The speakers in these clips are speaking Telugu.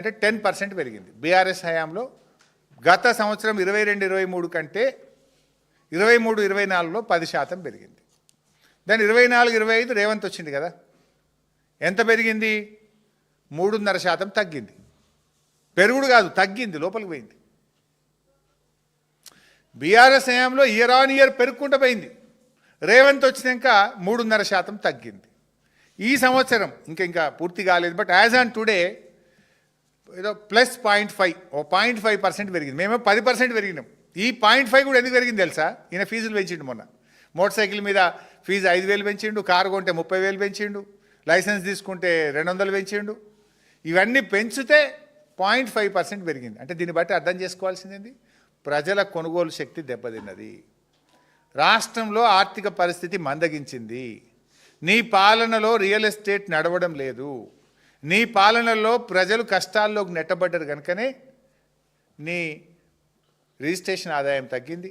అంటే టెన్ పర్సెంట్ పెరిగింది. బీఆర్ఎస్ హయాంలో గత సంవత్సరం ఇరవై రెండు ఇరవై మూడు కంటే ఇరవై మూడు ఇరవై నాలుగులో పది శాతం పెరిగింది. దాని ఇరవై నాలుగు ఇరవై ఐదు రేవంత్ వచ్చింది కదా. ఎంత పెరిగింది? మూడున్నర శాతం తగ్గింది. పెరుగుడు కాదు తగ్గింది లోపలికి పోయింది. బీఆర్ఎస్ హయాంలో ఇయర్ ఆన్ ఇయర్ పెరుగుకుంటూ పోయింది. రేవంత్ వచ్చినాక మూడున్నర శాతం తగ్గింది. ఈ సంవత్సరం ఇంకా ఇంకా పూర్తి కాలేదు. బట్ యాజ్ ఆన్ టుడే ఏదో plus point five o point five percent పెరిగింది. మేమే పది పర్సెంట్ పెరిగినాం. ఈ పాయింట్ ఫైవ్ కూడా ఎందుకు పెరిగింది తెలుసా? ఈయన ఫీజులు పెంచిండు మొన్న. మోటార్ సైకిల్ మీద ఫీజు ఐదు వేలు పెంచిండు కారు కొంటే ముప్పై వేలు పెంచిండు లైసెన్స్ తీసుకుంటే రెండు వందలు పెంచిండు. ఇవన్నీ పెంచితే పాయింట్ ఫైవ్ పర్సెంట్ పెరిగింది. అంటే దీన్ని బట్టి అర్థం చేసుకోవాల్సింది ప్రజల కొనుగోలు శక్తి దెబ్బతిన్నది. రాష్ట్రంలో ఆర్థిక పరిస్థితి మందగించింది. నీ పాలనలో రియల్ ఎస్టేట్ నడవడం లేదు. నీ పాలనలో ప్రజలు కష్టాల్లోకి నెట్టబడ్డారు కనుకనే నీ రిజిస్ట్రేషన్ ఆదాయం తగ్గింది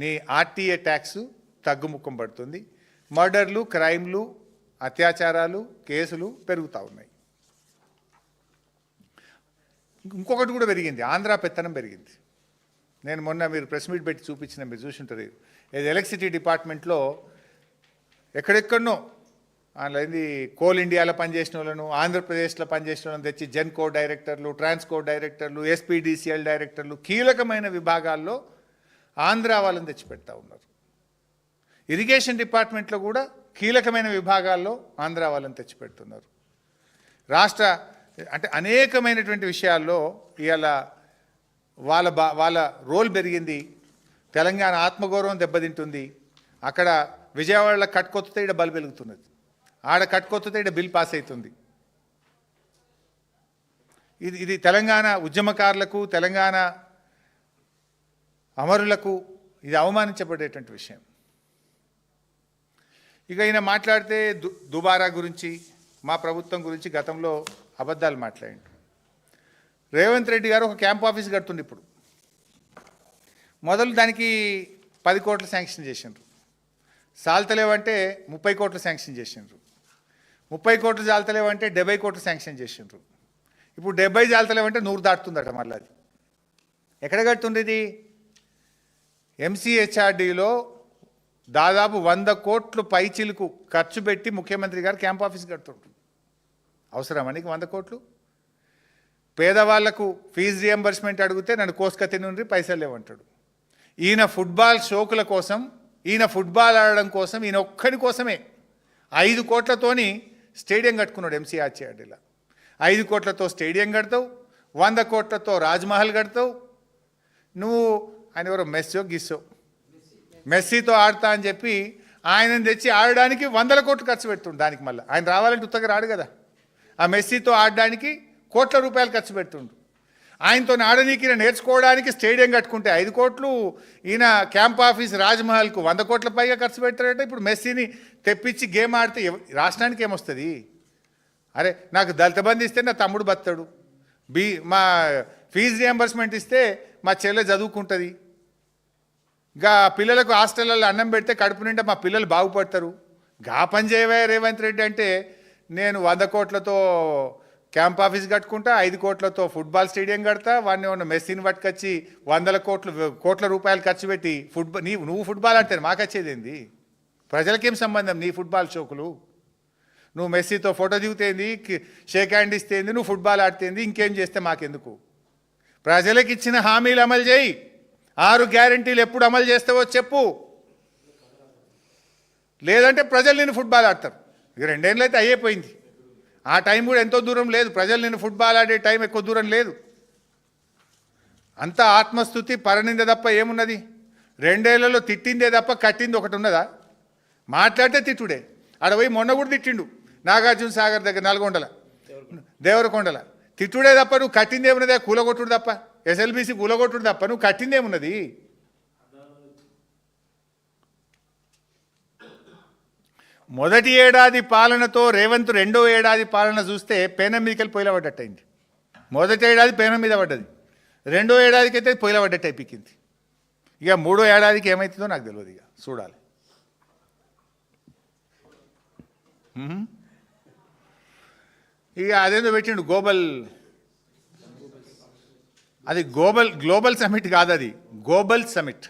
నీ ఆర్టీఏ ట్యాక్స్ తగ్గుముఖం పడుతుంది మర్డర్లు క్రైమ్లు అత్యాచారాలు కేసులు పెరుగుతూ ఉన్నాయి. ఇంకొకటి కూడా పెరిగింది ఆంధ్ర పెత్తనం పెరిగింది. నేను మొన్న మీరు ప్రెస్ మీట్ పెట్టి చూపించిన మీరు చూసుంటారు ఇది ఎలక్ట్రిసిటీ డిపార్ట్మెంట్లో ఎక్కడెక్కడనో అలాంటి కోల్ ఇండియాలో పనిచేసిన వాళ్ళను ఆంధ్రప్రదేశ్లో పనిచేసిన వాళ్ళని తెచ్చి జెన్కో డైరెక్టర్లు ట్రాన్స్కో డైరెక్టర్లు ఎస్పీడీసీఎల్ డైరెక్టర్లు కీలకమైన విభాగాల్లో ఆంధ్ర వాళ్ళని తెచ్చిపెడతా ఉన్నారు. ఇరిగేషన్ డిపార్ట్మెంట్లో కూడా కీలకమైన విభాగాల్లో ఆంధ్ర వాళ్ళని తెచ్చిపెడుతున్నారు. రాష్ట్ర అంటే అనేకమైనటువంటి విషయాల్లో ఇవాళ వాళ్ళ బా వాళ్ళ రోల్ పెరిగింది. తెలంగాణ ఆత్మగౌరవం దెబ్బతింటుంది. అక్కడ విజయవాడలో కట్టుకొత్తే ఇక్కడ బలు పెరుగుతున్నది ఆడ కట్టుకొస్తే ఇక్కడ బిల్ పాస్ అవుతుంది ఇది ఇది తెలంగాణ ఉద్యమకారులకు తెలంగాణ అమరులకు ఇది అవమానించబడేటువంటి విషయం. ఇక ఈయన మాట్లాడితే దు దుబారా గురించి మా ప్రభుత్వం గురించి గతంలో అబద్ధాలు మాట్లాడి రేవంత్ రెడ్డి గారు ఒక క్యాంప్ ఆఫీస్ కడుతుంది ఇప్పుడు. మొదలు దానికి పది కోట్లు శాంక్షన్ చేసిండ్రు. సాల్తలేవంటే ముప్పై కోట్లు శాంక్షన్ చేసిండ్రు. ముప్పై కోట్లు జాలతలేవంటే డెబ్బై కోట్లు శాంక్షన్ చేసిండ్రు. ఇప్పుడు డెబ్బై జాలతలేవంటే నూరు దాటుతుందట మళ్ళీ అది. ఎక్కడ కడుతుంది ఇది ఎంసీహెచ్ఆర్డీలో దాదాపు వంద కోట్లు పైచిలుకు ఖర్చు పెట్టి ముఖ్యమంత్రి గారు క్యాంప్ ఆఫీస్ కడుతుంటారు అవసరమా నీకు వంద కోట్లు? పేదవాళ్ళకు ఫీజు రియంబర్స్మెంట్ అడిగితే నన్ను కోసుకతి నుండి పైసలు లేవంటాడు. ఈయన ఫుట్బాల్ షోకుల కోసం ఈయన ఫుట్బాల్ ఆడడం కోసం ఈయన ఒక్కడి కోసమే ఐదు కోట్లతోని స్టేడియం కట్టుకున్నాడు ఎంసీఆర్టీఆర్డీలో ఐదు కోట్లతో స్టేడియం కడతావు వంద కోట్లతో రాజ్మహల్ కడతావు నువ్వు ఆయన ఎవరో మెస్సో గిస్సో. మెస్సీతో ఆడతా అని చెప్పి ఆయనను తెచ్చి ఆడడానికి వందల కోట్లు ఖర్చు పెడుతుండు దానికి మళ్ళీ. ఆయన రావాలంటే ఉత్తగా రాడు కదా. ఆ మెస్సీతో ఆడడానికి కోట్ల రూపాయలు ఖర్చు పెడుతుండు. ఆయనతో ఆడనీకి నేర్చుకోవడానికి స్టేడియం కట్టుకుంటే ఐదు కోట్లు ఈయన క్యాంప్ ఆఫీస్ రాజ్మహల్కు వంద కోట్ల పైగా ఖర్చు పెడతాడట ఇప్పుడు మెస్సీని తెప్పించి గేమ్ ఆడితే రాష్ట్రానికి ఏమొస్తుంది? అరే నాకు దళిత బంధు ఇస్తే నా తమ్ముడు బతాడు బీ మా ఫీజు రియంబర్స్మెంట్ ఇస్తే మా చెల్లె చదువుకుంటుంది. గా పిల్లలకు హాస్టల్లో అన్నం పెడితే కడుపు నిండా మా పిల్లలు బాగుపడతారు. గా పని చేయవే రేవంత్ రెడ్డి అంటే నేను వంద కోట్లతో క్యాంప్ ఆఫీస్ కట్టుకుంటా ఐదు కోట్లతో ఫుట్బాల్ స్టేడియం కడతా వాడిని ఉన్న మెస్సీని పట్టుకొచ్చి వందల కోట్లు కోట్ల రూపాయలు ఖర్చు పెట్టి ఫుట్బాల్ నీ నువ్వు ఫుట్బాల్ ఆడితే మాకు వచ్చేది ఏంది ప్రజలకేం సంబంధం నీ ఫుట్బాల్ షోకులు? నువ్వు మెస్సీతో ఫోటో దిగుతేంది షేక్ హ్యాండ్ ఇస్తేంది నువ్వు ఫుట్బాల్ ఆడితేంది ఇంకేం చేస్తే మాకెందుకు? ప్రజలకు ఇచ్చిన హామీలు అమలు చేయి. ఆరు గ్యారంటీలు ఎప్పుడు అమలు చేస్తావో చెప్పు. లేదంటే ప్రజలు నేను ఫుట్బాల్ ఆడతారు. ఇక రెండేళ్ళు అయితే అయ్యిపోయింది ఆ టైం కూడా ఎంతో దూరం లేదు. ప్రజలు నేను ఫుట్బాల్ ఆడే టైం ఎక్కువ దూరం లేదు. అంతా ఆత్మస్థుతి పరనిందే తప్ప ఏమున్నది? రెండేళ్ళలో తిట్టిందే తప్ప కట్టింది ఒకటి ఉన్నదా? మాట్లాడితే తిట్టుడే. ఆడ పోయి మొన్న కూడా తిట్టిండు. నాగార్జున సాగర్ దగ్గర నల్గొండల. దేవరకొండల. తిట్టుడే తప్ప నువ్వు కట్టిందేమున్నదే కూలగొట్టుడు తప్ప. ఎస్ఎల్బీసీ కూలగొట్టుడు తప్ప నువ్వు కట్టిందేమున్నది మొదటి ఏడాది పాలనతో రేవంత్ రెండో ఏడాది పాలన చూస్తే పేనం మీదకి పొయ్యిల పడ్డట్టు అయింది మొదటి ఏడాది పేనం మీద పడ్డది. రెండో ఏడాదికి అయితే పొయ్యిల పడ్డట్టు అయిపోయింది. ఇక మూడో ఏడాదికి ఏమవుతుందో నాకు తెలియదు ఇక. చూడాలి. ఇక అదేందో పెట్టిండు గోబల్. అది గ్లోబల్ గ్లోబల్ సమిట్ కాదు అది గ్లోబల్ సమిట్